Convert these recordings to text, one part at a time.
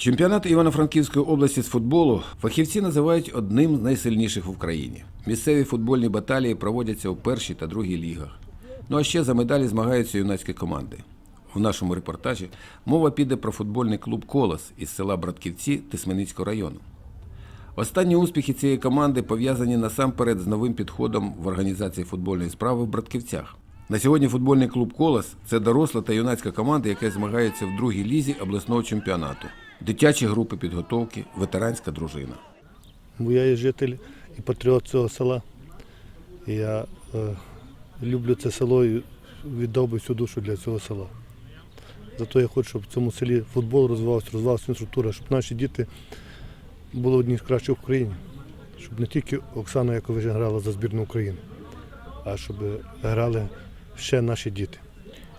Чемпіонат Івано-Франківської області з футболу фахівці називають одним з найсильніших в Україні. Місцеві футбольні баталії проводяться у першій та другій лігах. Ну а ще за медалі змагаються юнацькі команди. В нашому репортажі мова піде про футбольний клуб Колос із села Братківці Тисменицького району. Останні успіхи цієї команди пов'язані насамперед з новим підходом в організації футбольної справи в Братківцях. На сьогодні футбольний клуб Колос це доросла та юнацька команда, яка змагається в другій лізі обласного чемпіонату, дитячі групи підготовки, ветеранська дружина. Бо я є житель і патріот цього села. Я е, люблю це село і віддав би всю душу для цього села. Зато я хочу, щоб в цьому селі футбол розвивався, розвивалася інфраструктура, щоб наші діти були одні з кращих в Україні. Щоб не тільки Оксана Якович грала за збірну України, а щоб грали ще наші діти.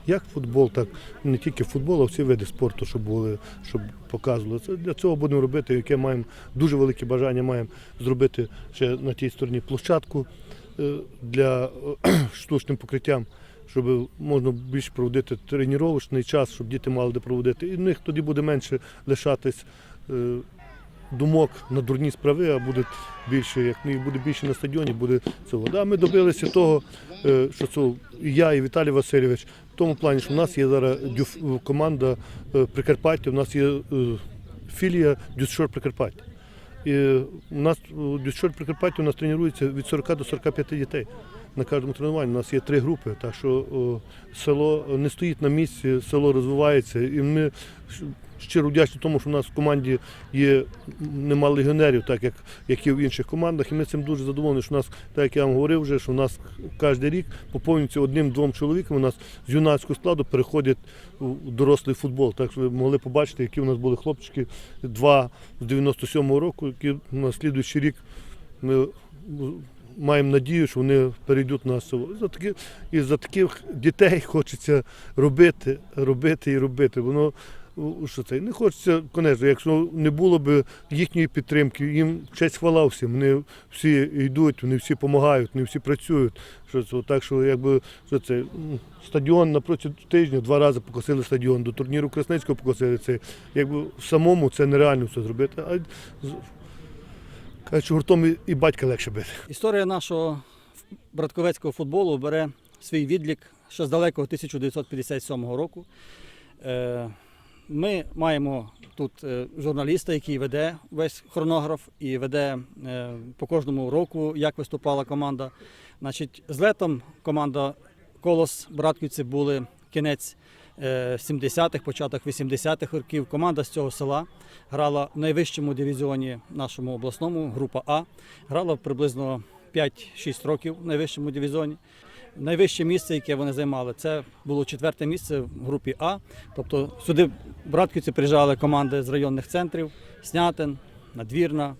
Як футбол, так не тільки футбол, а всі види спорту, щоб були, щоб показували. Це для цього будемо робити, яке маємо дуже велике бажання маємо зробити ще на тій стороні площадку е, для е, штучним покриттям, щоб можна більше проводити тренувальний час, щоб діти мали де проводити. І в них тоді буде менше лишатись е, думок на дурні справи, а буде більше, як їх буде більше на стадіоні, буде цього. Да, ми добилися того, що це і я, і Віталій Васильович, в тому плані, що в нас є зараз дюф- команда е, Прикарпаття, у нас є е, філія Дюсшор Прикарпаття. І у нас Дюсшор Прикарпаття у нас тренується від 40 до 45 дітей. На кожному тренуванні у нас є три групи, так що о, село не стоїть на місці, село розвивається. І ми щиро вдячні тому, що в нас в команді є немало легіонерів, так як, як і в інших командах. І ми цим дуже задоволені, що у нас, так як я вам говорив вже, що у нас кожен рік поповнюється одним-двом чоловіком. У нас з юнацького складу переходять у дорослий футбол. Так що ви могли побачити, які у нас були хлопчики, два з 97-го року, які на слідуючий рік ми маємо надію, що вони перейдуть на село. За такі, і за таких дітей хочеться робити, робити і робити. Воно що це не хочеться, конечно, якщо не було б їхньої підтримки, їм честь хвала всім. Вони всі йдуть, вони всі допомагають, вони всі працюють. Що це так, що якби що це стадіон напроти тижня два рази покосили стадіон, до турніру Красницького покосили це. Якби самому це нереально все зробити. А кажуть, гуртом і- батька легше бити. Історія нашого братковецького футболу бере свій відлік ще з далекого 1957 року. Е, Ми маємо тут е, журналіста, який веде весь хронограф і веде е, по кожному року, як виступала команда. Значить, з летом команда Колос Братківці були кінець е, 70-х, початок 80-х років. Команда з цього села грала в найвищому дивізіоні нашому обласному, група А. Грала приблизно 5-6 років в найвищому дивізіоні. Найвище місце, яке вони займали, це було четверте місце в групі А. Тобто сюди в Братківці приїжджали команди з районних центрів: Снятин, Надвірна,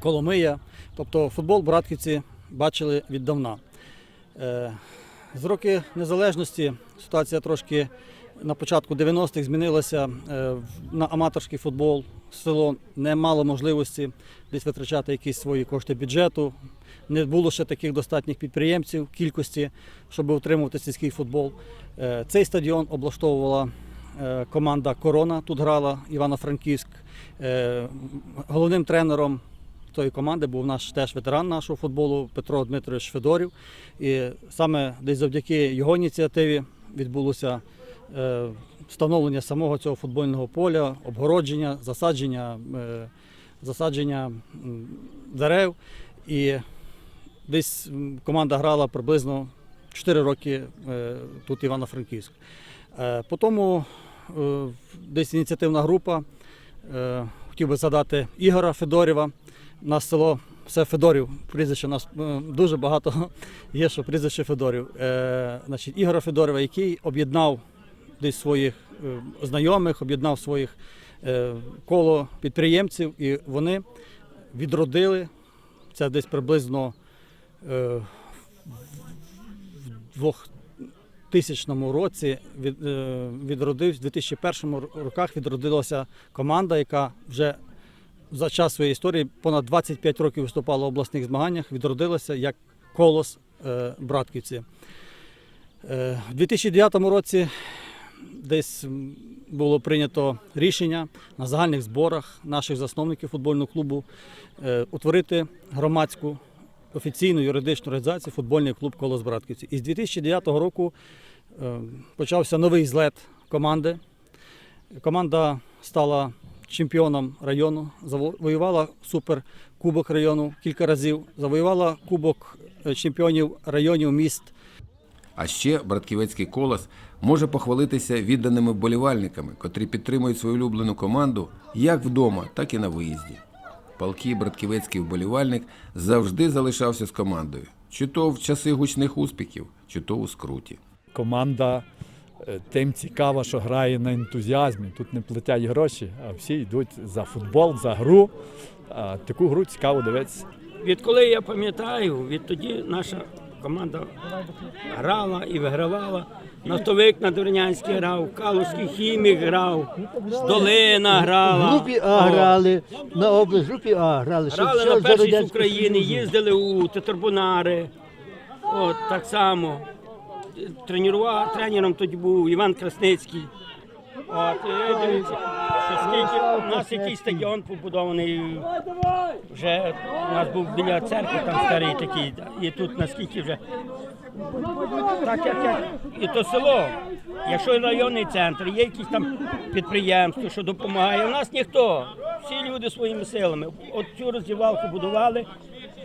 Коломия. Тобто футбол в Братківці бачили віддавна. Е, З роки незалежності ситуація трошки на початку 90-х змінилася е, на аматорський футбол. Село не мало можливості десь витрачати якісь свої кошти бюджету. Не було ще таких достатніх підприємців кількості, щоб утримувати сільський футбол. Е, Цей стадіон облаштовувала е, команда Корона. Тут грала Івано-Франківськ. Е, Головним тренером тої команди був наш теж ветеран нашого футболу Петро Дмитрович Федорів. І саме десь завдяки його ініціативі відбулося встановлення самого цього футбольного поля, обгородження, засадження, засадження дерев. І десь команда грала приблизно 4 роки е, тут Івано-Франківськ. Е, По тому е, десь ініціативна група. Хотів би задати Ігора Федорєва. У нас село все Федорів, прізвище у нас дуже багато є, що прізвище Федорів. Значить, Ігора Федорєва, який об'єднав десь своїх знайомих, об'єднав своїх коло підприємців, і вони відродили це десь приблизно в 2000 році е, в 2001 роках відродилася команда, яка вже за час своєї історії понад 25 років виступала в обласних змаганнях, відродилася як колос е, Братківці. Е, У 2009 році десь було прийнято рішення на загальних зборах наших засновників футбольного клубу е, утворити громадську офіційну юридичну організацію футбольний клуб Колос Братківці. І з 2009 року е, почався новий злет команди. Команда стала чемпіоном району, завоювала суперкубок району кілька разів, завоювала кубок е, чемпіонів районів міст. А ще Братківецький колос може похвалитися відданими вболівальниками, котрі підтримують свою улюблену команду як вдома, так і на виїзді. Палкий братківецький вболівальник завжди залишався з командою, чи то в часи гучних успіхів, чи то у скруті. команда е, тим цікава, що грає на ентузіазмі. Тут не платять гроші, а всі йдуть за футбол, за гру. А таку гру цікаво дивитися. Відколи я пам'ятаю, відтоді наша команда грала і вигравала. Нафтовик на Дворнянській грав, Калузький хімік грав, Долина В грала. групі А грали, на область групі А грали. Ще- Грали на за першість Радянського України, Союзу. їздили у Тетербунари. От так само. Тренував, тренером тоді був Іван Красницький. От, і дивіться, що скільки у нас якийсь стадіон побудований. Вже у нас був біля церкви, там старий такий. І тут наскільки вже. Так як, як і то село. Якщо районний центр, є якісь там підприємство, що допомагає. У нас ніхто. Всі люди своїми силами. От цю роздівалку будували,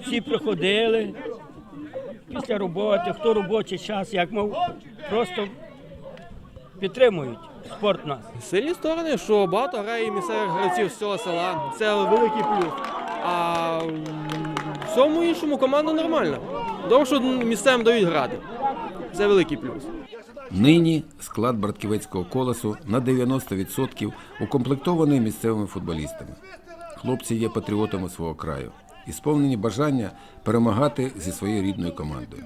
всі приходили після роботи, хто робочий час, як мов, просто підтримують спорт нас. Сильні сторони, що багато грає місцевих гравців з цього села. Це великий плюс. А в всьому іншому команда нормальна. Добре, що місцевим дають грати. Це великий плюс. Нині склад братківецького колосу на 90% укомплектований місцевими футболістами. Хлопці є патріотами свого краю і сповнені бажання перемагати зі своєю рідною командою.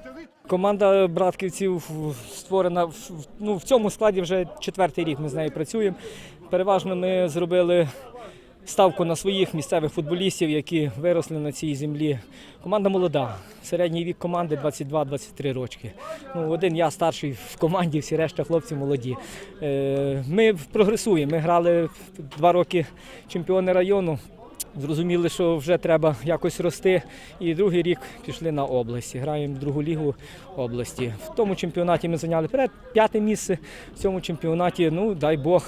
Команда братківців створена ну, в цьому складі вже четвертий рік ми з нею працюємо. Переважно ми зробили ставку на своїх місцевих футболістів, які виросли на цій землі. Команда молода. Середній вік команди 22-23 рочки. Ну, один я старший в команді, всі решта хлопці молоді. Е, Ми прогресуємо. Ми грали два роки чемпіони району. Зрозуміли, що вже треба якось рости. І другий рік пішли на область. Граємо другу лігу області. В тому чемпіонаті ми зайняли п'яте місце. В цьому чемпіонаті, ну дай Бог,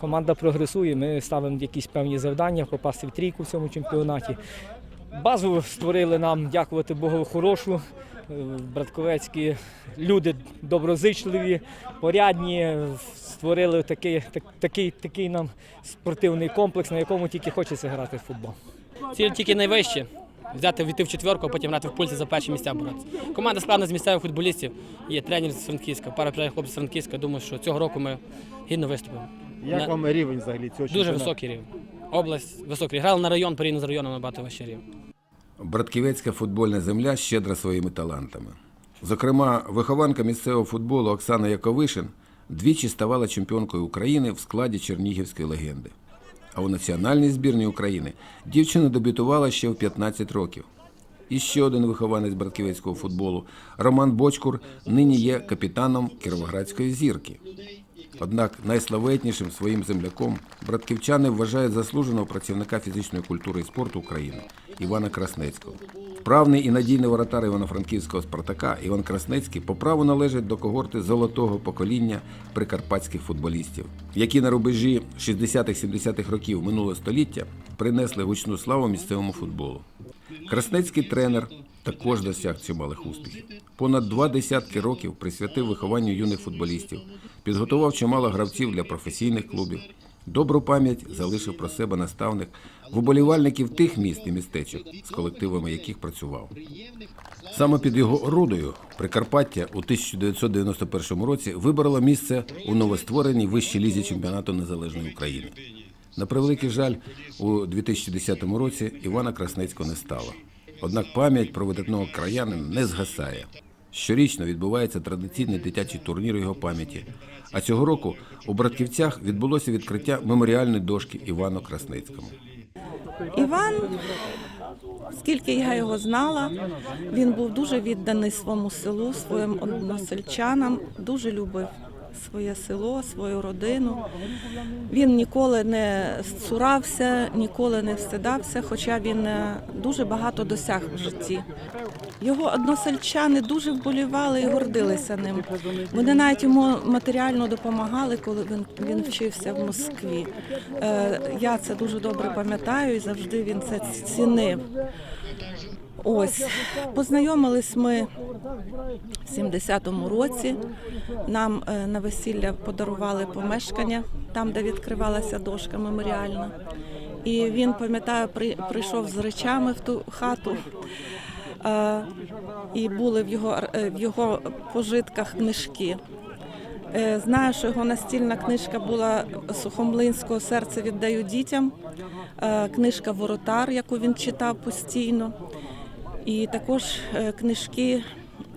команда прогресує. Ми ставимо якісь певні завдання, попасти в трійку в цьому чемпіонаті. Базу створили нам, дякувати Богу, хорошу. Е, Братковецькі люди доброзичливі, порядні. Створили такий, так- такий, такий нам спортивний комплекс, на якому тільки хочеться грати в футбол. Ціль тільки найвище. Взяти війти в четверку, а потім грати в пульсі за перші місця боротися. Команда складна з місцевих футболістів. Є тренер з Франківська, пара хлопців з Франківська. Думаю, що цього року ми гідно виступимо. Як На- вам рівень взагалі цього Дуже чемпіонату? високий рівень. Область високий. Грали на район, порівняно з районом набагато вищий рівень. Братківецька футбольна земля щедра своїми талантами. Зокрема, вихованка місцевого футболу Оксана Яковишин двічі ставала чемпіонкою України в складі чернігівської легенди. А у національній збірній України дівчина дебютувала ще в 15 років. І ще один вихованець братківецького футболу Роман Бочкур нині є капітаном Кіровоградської зірки. Однак найславетнішим своїм земляком братківчани вважають заслуженого працівника фізичної культури і спорту України Івана Краснецького. Вправний і надійний воротар Івано-Франківського Спартака Іван Краснецький по праву належить до когорти золотого покоління прикарпатських футболістів, які на рубежі 60-70-х років минулого століття принесли гучну славу місцевому футболу. Краснецький тренер також досяг чималих успіхів. Понад два десятки років присвятив вихованню юних футболістів, підготував чимало гравців для професійних клубів. Добру пам'ять залишив про себе наставник в уболівальників тих міст і містечок, з колективами яких працював. Саме під його орудою Прикарпаття у 1991 році вибрало місце у новоствореній вищій лізі чемпіонату Незалежної України. На превеликий жаль, у 2010 році Івана Краснецького не стало. Однак пам'ять про видатного краянина не згасає. Щорічно відбувається традиційний дитячий турнір його пам'яті. А цього року у Братківцях відбулося відкриття меморіальної дошки Івану Красницькому. Іван, скільки я його знала, він був дуже відданий своєму селу, своїм односельчанам, дуже любив своє село, свою родину. Він ніколи не цурався, ніколи не встидався, хоча він е, дуже багато досяг в житті. Його односельчани дуже вболівали і гордилися ним. Вони навіть йому матеріально допомагали, коли він, він вчився в Москві. Е, Я це дуже добре пам'ятаю і завжди він це цінив. Ось познайомились ми в 70-му році. Нам е, на весілля подарували помешкання там, де відкривалася дошка меморіальна. І він, пам'ятаю, прийшов з речами в ту хату. Е, І були в його, е, в його пожитках книжки. Знаю, що його настільна книжка була Сухомлинського серце віддаю дітям. Книжка Воротар, яку він читав постійно. І також е, книжки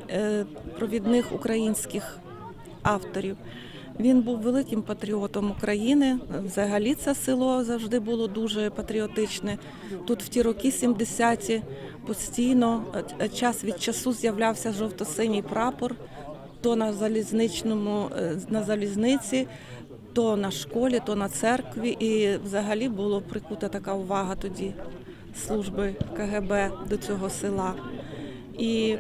е, провідних українських авторів. Він був великим патріотом України. Взагалі це село завжди було дуже патріотичне. Тут в ті роки 70-ті постійно е, час від часу з'являвся жовто-синій прапор то на залізничному на залізниці, то на школі, то на церкві. І взагалі було прикута така увага тоді служби КГБ до цього села. І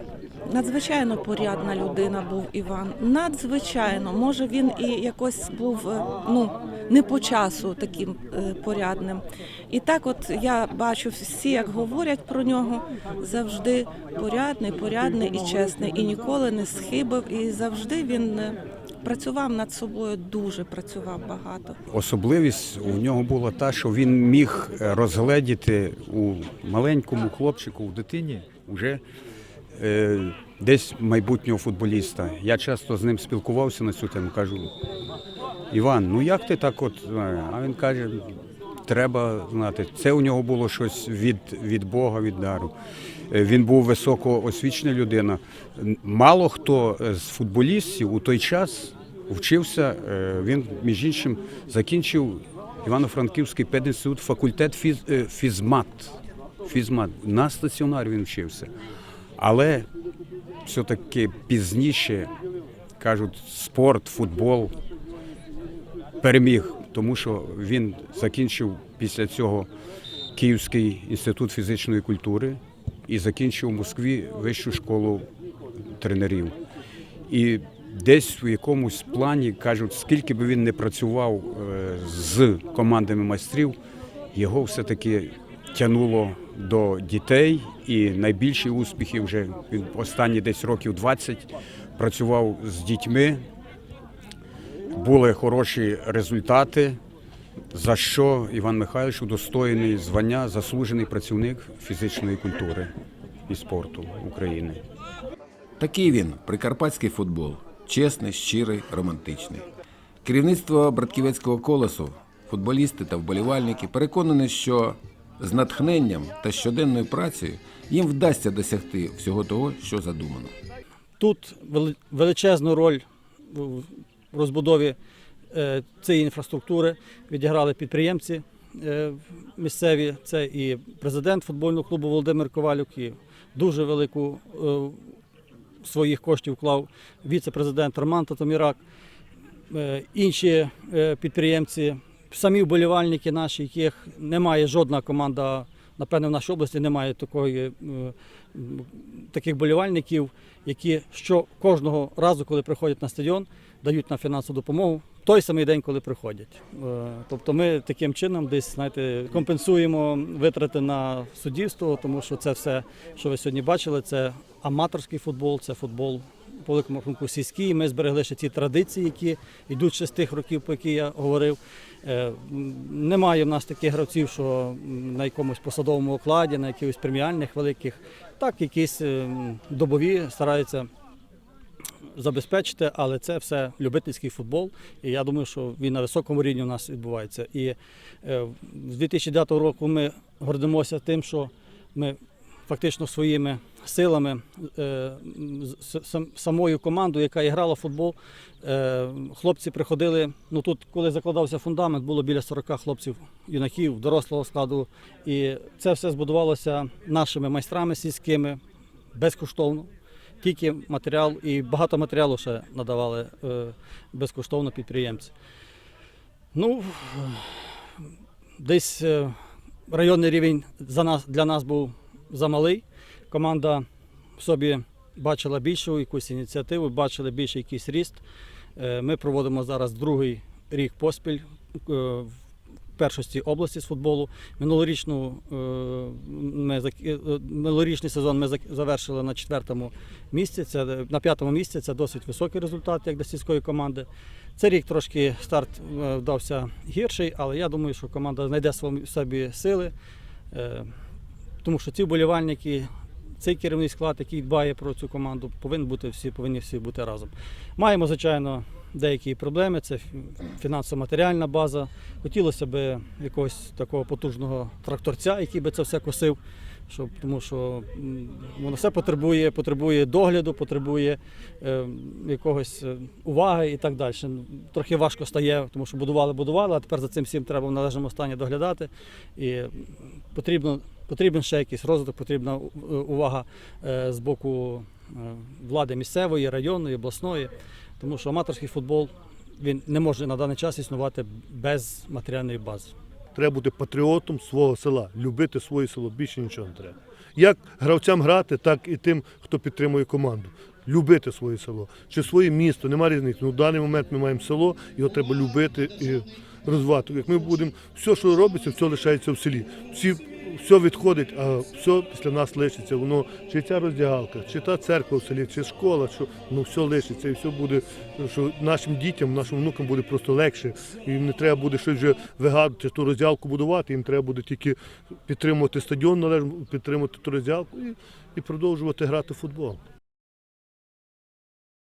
надзвичайно порядна людина був Іван. Надзвичайно, може він і якось був е, ну не по часу таким е, порядним. І так, от я бачу всі, як говорять про нього, завжди порядний, порядний і чесний, і ніколи не схибив. І завжди він е, працював над собою, дуже працював багато. Особливість у нього була та, що він міг е, розгледіти у маленькому хлопчику, у дитині вже е, десь майбутнього футболіста. Я часто з ним спілкувався на цю тему, кажу, Іван, ну як ти так от? А він каже, треба знати, це у нього було щось від, від Бога, від дару. Е, Він був високоосвічена людина. Мало хто з футболістів у той час вчився. е, Він, між іншим, закінчив Івано-Франківський пединститут, факультет фіз, е, фізмат. Фізмат. На стаціонарі він вчився. Але все-таки пізніше кажуть, спорт, футбол переміг, тому що він закінчив після цього Київський інститут фізичної культури і закінчив у Москві вищу школу тренерів. І десь в якомусь плані кажуть, скільки би він не працював е, з командами майстрів, його все-таки тягнуло до дітей, і найбільші успіхи вже він останні десь років 20 працював з дітьми. Були хороші результати, за що Іван Михайлович удостоєний звання заслужений працівник фізичної культури і спорту України. Такий він прикарпатський футбол. Чесний, щирий, романтичний. Керівництво братківецького колесу, футболісти та вболівальники переконані, що з натхненням та щоденною працею їм вдасться досягти всього того, що задумано. Тут величезну роль в розбудові цієї інфраструктури відіграли підприємці е, місцеві. Це і президент футбольного клубу Володимир Ковалюк, і дуже велику е, своїх коштів вклав віце-президент Роман Татомірак, е, інші е, підприємці, самі вболівальники наші, яких немає жодна команда, напевне, в нашій області немає такої, е, таких болівальників, які що кожного разу, коли приходять на стадіон, дають нам фінансову допомогу той самий день, коли приходять. Е, Тобто ми таким чином десь знаєте, компенсуємо витрати на суддівство, тому що це все, що ви сьогодні бачили, це аматорський футбол, це футбол по великому рахунку сільський. Ми зберегли ще ці традиції, які йдуть ще з тих років, про які я говорив. Е, Немає в нас таких гравців, що на якомусь посадовому окладі, на якихось преміальних великих, так якісь е, добові стараються забезпечити, але це все любительський футбол. І я думаю, що він на високому рівні у нас відбувається. І е, з 2009 року ми гордимося тим, що ми фактично своїми силами, е, самою командою, яка і грала в футбол, е, хлопці приходили. Ну тут, коли закладався фундамент, було біля 40 хлопців, юнаків, дорослого складу. І це все збудувалося нашими майстрами сільськими безкоштовно. тільки матеріал і багато матеріалу ще надавали е, безкоштовно підприємці. Ну, десь районний рівень за нас, для нас був замалий. Команда в собі бачила більшу якусь ініціативу, бачили більший якийсь ріст. Е, Ми проводимо зараз другий рік поспіль е, в першості області з футболу. Минулорічну, е, ми, минулорічний сезон ми завершили на четвертому місці. Це на п'ятому місці. Це досить високий результат як для сільської команди. Цей рік трошки старт вдався гірший, але я думаю, що команда знайде в собі сили, тому що ці вболівальники, цей керівний склад, який дбає про цю команду, повинен бути всі, повинні всі бути разом. Маємо, звичайно, деякі проблеми. Це фінансово-матеріальна база. Хотілося б якогось такого потужного тракторця, який би це все косив. Щоб, тому що воно все потребує, потребує догляду, потребує е, якогось е, уваги і так далі. Ну, Трохи важко стає, тому що будували, будували, а тепер за цим всім треба в належному стані доглядати. І потрібно, потрібен ще якийсь розвиток, потрібна увага е, з боку е, влади місцевої, районної, обласної, тому що аматорський футбол він не може на даний час існувати без матеріальної бази. Треба бути патріотом свого села, любити своє село, більше нічого не треба. Як гравцям грати, так і тим, хто підтримує команду. Любити своє село чи своє місто, немає різниці. Ну, в даний момент ми маємо село, його треба любити і розвивати. Як ми будемо, все, що робиться, все лишається в селі. Всі, все відходить, а все після нас лишиться. Воно чи ця роздягалка, чи та церква в селі, чи школа, що ну все лишиться, і все буде, що нашим дітям, нашим внукам буде просто легше. Їм не треба буде щось вже вигадувати, ту роздягалку будувати. Їм треба буде тільки підтримувати стадіон, належно підтримувати ту роздягалку і, і продовжувати грати в футбол.